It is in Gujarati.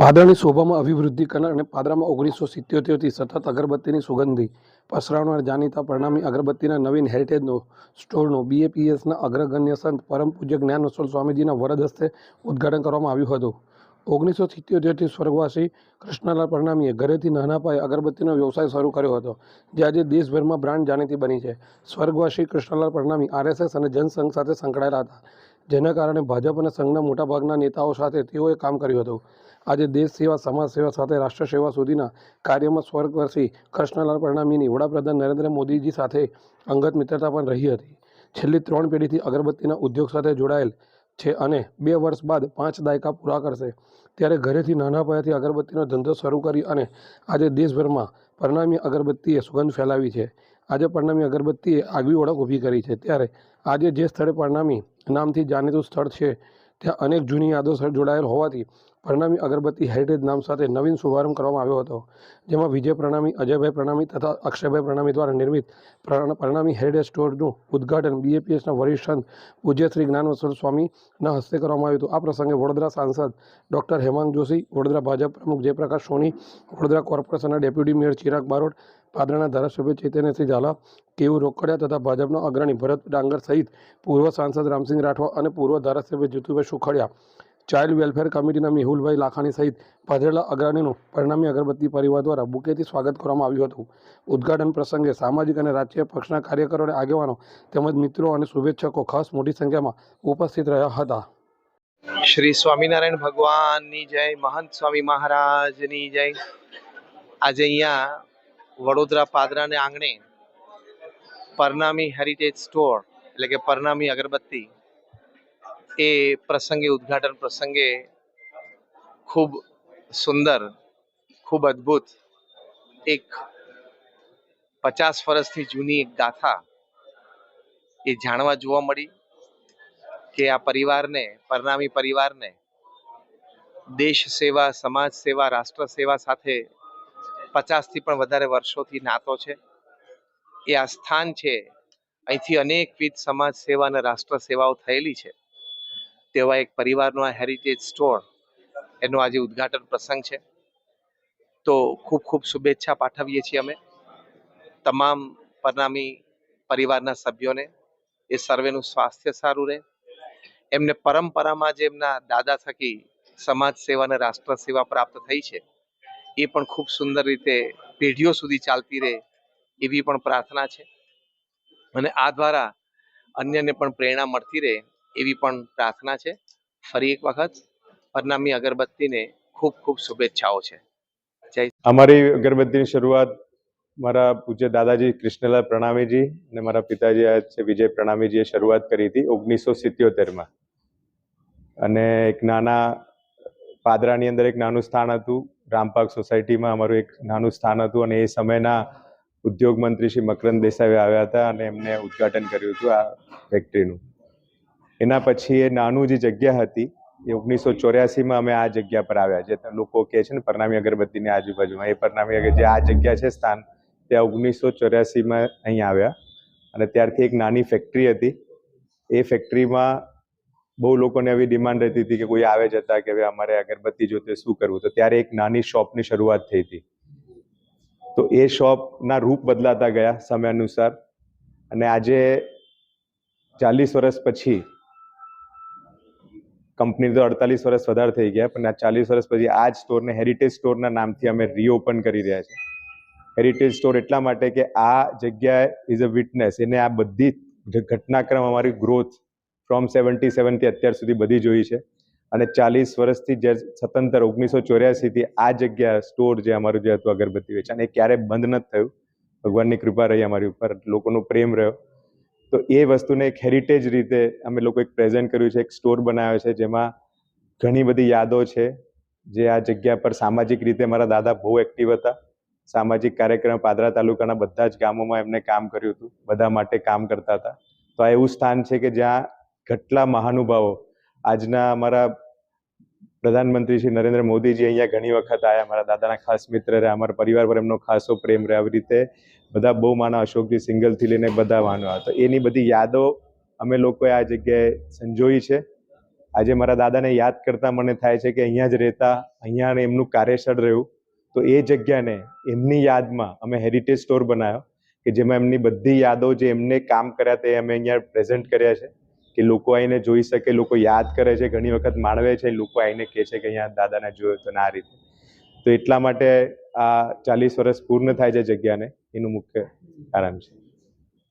પાદરાની શોભામાં અભિવૃદ્ધિ કરનાર અને પાદરામાં ઓગણીસો સિત્યોતેરથી સતત અગરબત્તીની સુગંધી પસરાવનાર જાણીતા પરિણામી અગરબત્તીના નવીન હેરિટેજનો સ્ટોરનો બીએપીએસના અગ્રગણ્ય સંત પરમ પૂજ્ય જ્ઞાન વસોલ સ્વામીજીના વરદ હસ્તે ઉદ્ઘાટન કરવામાં આવ્યું હતું. ઓગણીસો સિત્યોતેરથી સ્વર્ગવાસી કૃષ્ણલાલ પરિણામીએ ઘરેથી નાના પાયે અગરબત્તીનો વ્યવસાય શરૂ કર્યો હતો, જે આજે દેશભરમાં બ્રાન્ડ જાણીતી બની છે. સ્વર્ગવાસી કૃષ્ણલાલ પરિણામી આરએસએસ અને જનસંઘ સાથે સંકળાયેલા હતા, જેના કારણે ભાજપ અને સંઘના મોટાભાગના નેતાઓ સાથે તેઓએ કામ કર્યું હતું. આજે દેશ સેવા, સમાજ સેવા સાથે રાષ્ટ્ર સેવા સુધીના કાર્યમાં સ્વર્ગવાસી કૃષ્ણલાલ પરણામીની વડાપ્રધાન નરેન્દ્ર મોદીજી સાથે અંગત મિત્રતા પણ રહી હતી. છેલ્લી ત્રણ પેઢીથી અગરબત્તીના ઉદ્યોગ સાથે જોડાયેલ છે અને બે વર્ષ બાદ પાંચ દાયકા પૂરા કરશે. ત્યારે ઘરેથી નાના પાયાથી અગરબત્તીનો ધંધો શરૂ કરી અને આજે દેશભરમાં પરણામી અગરબત્તીએ સુગંધ ફેલાવી છે. આજે પરણામી અગરબત્તીએ આગવી ઓળખ ઊભી કરી છે. ત્યારે આજે જે સ્થળે પરણામી નામથી જાણીતું સ્થળ છે, ત્યાં અનેક જૂની યાદો જોડાયેલ હોવાથી પરણામી અગરબત્તી હેરિટેજ નામ સાથે નવીન શુભારંભ કરવામાં આવ્યો હતો, જેમાં વિજય પ્રણામી, અજયભાઈ પ્રણામી તથા અક્ષયભાઈ પ્રણામી દ્વારા નિર્મિત પ્રણામી હેરિટેજ સ્ટોરનું ઉદ્ઘાટન બીએપીએસના વરિષ્ઠ સંત પૂજ્ય શ્રી જ્ઞાનવસર સ્વામીના હસ્તે કરવામાં આવ્યું હતું. આ પ્રસંગે વડોદરા સાંસદ ડૉક્ટર હેમાંગ જોશી, વડોદરા ભાજપ પ્રમુખ જયપ્રકાશ સોની, વડોદરા કોર્પોરેશનના ડેપ્યુટી મેયર ચિરાગ બારોટ, પાદરાના ધારાસભ્ય ચૈતન્યસિંહ ઝાલા, કેવું રોકડિયા તથા ભાજપના અગ્રણી ભરત ડાંગર સહિત પૂર્વ સાંસદ રામસિંહ રાઠવા અને પૂર્વ ધારાસભ્ય જીતુભાઈ સુખડિયા ચાઇલ્ડ વેલફેર કમિટીના મેહુલભાઈ લાખાણી સહિત પધરેલા અગ્રણીનું પરિણામી અગરબત્તી પરિવાર દ્વારા બુકેથી સ્વાગત કરવામાં આવ્યું હતું. ઉદ્ઘાટન પ્રસંગે સામાજિક અને રાજકીય પક્ષના કાર્યકરો અને આગેવાનો તેમજ મિત્રો અને શુભેચ્છકો ખાસ મોટી સંખ્યામાં ઉપસ્થિત રહ્યા હતા. શ્રી સ્વામિનારાયણ ભગવાનની જય, મહંત સ્વામી મહારાજની જય. આજે અહીંયા વડોદરા પાદરાને આંગણે પરનામી હેરિટેજ સ્ટોર એટલે કે પરનામી અગરબત્તી એ પ્રસંગે, ઉદ્ઘાટન પ્રસંગે ખૂબ સુંદર, ખૂબ અદ્ભુત એક પચાસ વર્ષથી જૂની એક ગાથા એ જાણવા જોવા મળી કે આ પરિવારને, પરનામી પરિવારને દેશ સેવા, સમાજ સેવા, રાષ્ટ્ર સેવા સાથે પચાસથી પણ વધારે વર્ષોથી નાતો છે. એ આ સ્થાન છે. અહીંથી અનેકવિધ સમાજ સેવા અને રાષ્ટ્ર સેવાઓ થયેલી છે. તેવા એક પરિવારનો આ હેરિટેજ સ્ટોર એનો આજે ઉદ્ઘાટન પ્રસંગ છે. તો ખૂબ ખૂબ શુભેચ્છા પાઠવીએ છીએ અમે તમામ પરનામી પરિવારના સભ્યોને. એ સર્વેનું સ્વાસ્થ્ય સારું રહે. એમને પરંપરામાં જે એમના દાદા થકી સમાજ સેવા અને રાષ્ટ્ર સેવા પ્રાપ્ત થઈ છે, એ પણ ખૂબ સુંદર રીતે પેઢીઓ સુધી ચાલતી રહે એવી પણ પ્રાર્થના છે. અને આ દ્વારા અન્યને પણ પ્રેરણા મળતી રહે એવી પણ પ્રાર્થના છે. ફરી એક વખત પરનામી અગરબત્તીને ખૂબ ખૂબ શુભેચ્છાઓ છે. અમારી અગરબત્તીની શરૂઆત મારા પૂજ્ય દાદાજી કૃષ્ણલાલ પ્રણામીજી અને મારા પિતાજી છે વિજય પ્રણામીજીએ શરૂઆત કરી હતી ઓગણીસો સિત્યોતેરમાં. અને એક નાના પાદરાની અંદર એક નાનું સ્થાન હતું. રામપાક સોસાયટીમાં અમારું એક નાનું સ્થાન હતું અને એ સમયના ઉદ્યોગ મંત્રી શ્રી મકરંદ દેસાઈ આવ્યા હતા અને એમને ઉદ્ઘાટન કર્યું હતું આ ફેક્ટરીનું એના પછી એ નાનું જે જગ્યા હતી, એ ઓગણીસો ચોર્યાસીમાં અમે આ જગ્યા પર આવ્યા, જે લોકો કહે છે ને પરનામી અગરબત્તીની આજુબાજુમાં, એ પરનામી જે આ જગ્યા છે સ્થાન, ત્યાં ઓગણીસો ચોર્યાસીમાં અહીં આવ્યા. અને ત્યારથી એક નાની ફેક્ટરી હતી. એ ફેક્ટરીમાં બહુ લોકોને એવી ડિમાન્ડ રહેતી હતી કે કોઈ આવે જતા કે હવે અમારે અગરબત્તી જોતે શું કરવું? તો ત્યારે એક નાની શોપની શરૂઆત થઈ હતી. તો એ શોપના રૂપ બદલાતા ગયા સમય અનુસાર અને આજે ચાલીસ વર્ષ પછી કંપની તો અડતાલીસ વર્ષ વધારે થઈ ગયા, પણ આ ચાલીસ વર્ષ પછી આ જ સ્ટોરને હેરિટેજ સ્ટોરના નામથી અમે રીઓપન કરી રહ્યા છે હેરિટેજ સ્ટોર એટલા માટે કે આ જગ્યા ઇઝ અ વિટનેસ એને આ બધી ઘટનાક્રમ અમારી ગ્રોથ ફ્રોમ સેવન્ટી સેવનથી અત્યાર સુધી બધી જોઈ છે. અને ચાલીસ વર્ષથી જે સતંતર ઓગણીસો ચોર્યાસીથી આ જગ્યા સ્ટોર જે અમારું જે હતું અગરબત્તી વેચાણ, એ ક્યારેય બંધ નથી થયું. ભગવાનની કૃપા રહી અમારી ઉપર, લોકોનો પ્રેમ રહ્યો. તો એ વસ્તુને એક હેરિટેજ રીતે અમે લોકો એક પ્રેઝન્ટ કર્યું છે, એક સ્ટોર બનાવ્યો છે, જેમાં ઘણી બધી યાદો છે, જે આ જગ્યા પર સામાજિક રીતે મારા દાદા બહુ એક્ટિવ હતા. સામાજિક કાર્યક્રમ પાદરા તાલુકાના બધા જ ગામોમાં એમને કામ કર્યું હતું, બધા માટે કામ કરતા હતા. તો આ એવું સ્થાન છે કે જ્યાં કેટલા મહાનુભાવો આજના અમારા પ્રધાનમંત્રી શ્રી નરેન્દ્ર મોદીજી અહીંયા ઘણી વખત આવ્યા મારા દાદાના ખાસ મિત્ર રહ્યા, અમારા પરિવાર પર એમનો ખાસો પ્રેમ રહ્યો. આવી રીતે બધા બહુ માના અશોકજી સિંગલથી લઈને બધા માનો તો એની બધી યાદો અમે લોકોએ આ જગ્યાએ સંજોઈ છે. આજે મારા દાદાને યાદ કરતા મને થાય છે કે અહીંયા જ રહેતા, અહીંયા એમનું કાર્યસ્થળ રહ્યું. તો એ જગ્યાને, એમની યાદમાં અમે હેરિટેજ સ્ટોર બનાવ્યો કે જેમાં એમની બધી યાદો જે એમને કામ કર્યા તે અમે અહીંયા પ્રેઝન્ટ કર્યા છે. કે લોકો આવીને જોઈ શકે, લોકો યાદ કરે છે, ઘણી વખત માણવે છે, લોકો આવીને કહે છે કે અહીંયા દાદાને જોયો તો ના રીતે. તો એટલા માટે આ ચાલીસ વર્ષ પૂર્ણ થાય છે જગ્યાને, એનું મુખ્ય કારણ છે.